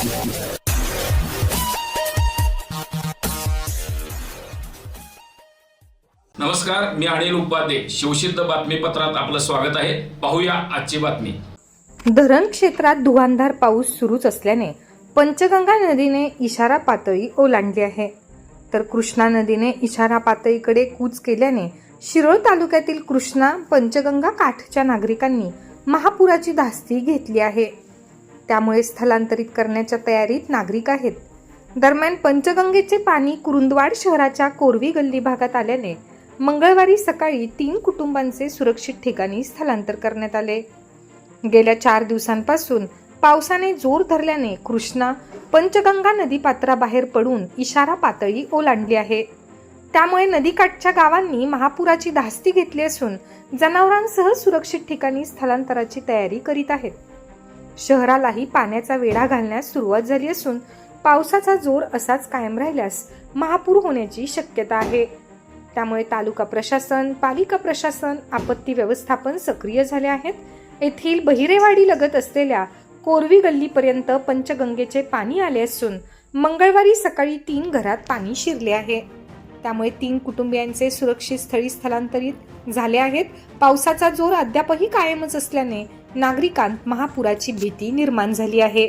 नमस्कार मी अनिल उपाध्ये. शिवसिद्ध बातमीपत्रात आपलं स्वागत आहे. पाहूया आजची बातमी. धरण क्षेत्रात धुवांधार पाऊस सुरूच असल्याने पंचगंगा नदीने इशारा पातळी ओलांडली आहे. तर कृष्णा नदीने इशारा पातळीकडे कूच केल्याने शिरोळ तालुक्यातील कृष्णा पंचगंगा काठच्या नागरिकांनी महापुराची धास्ती घेतली आहे. त्यामुळे स्थलांतरित करण्याच्या तयारीत नागरिक आहेत. दरम्यान पंचगंगेचे पाणी कुरुंदवाड शहराच्या कोरवी गल्ली भागात आल्याने मंगळवारी सकाळी तीन कुटुंबांचे सुरक्षित ठिकाणी स्थलांतर करण्यात आले. गेल्या चार दिवसांपासून पावसाने जोर धरल्याने कृष्णा पंचगंगा नदीपात्राबाहेर पडून इशारा पातळी ओलांडली आहे. त्यामुळे नदीकाठच्या गावांनी महापुराची धास्ती घेतली असून जनावरांसह सुरक्षित ठिकाणी स्थलांतराची तयारी करीत आहेत. शहरालाही पाण्याचा वेढा घालण्यास सुरुवात झाली असून पावसाचा जोर असाच कायम राहिल्यास महापूर होण्याची शक्यता आहे. त्यामुळे तालुका प्रशासन पालिका प्रशासन आपत्ती व्यवस्थापन सक्रिय झाले आहेत. येथील बहिरेवाडी लगत असलेल्या कोरवी गल्लीपर्यंत पंचगंगेचे पाणी आले असून मंगळवारी सकाळी तीन घरात पाणी शिरले आहे. त्यामुळे तीन कुटुंबियांचे सुरक्षित स्थळी स्थलांतरित झाले आहेत. पावसाचा जोर अद्यापही कायमच असल्याने नागरिकांत महापुराची भीती निर्माण झाली आहे.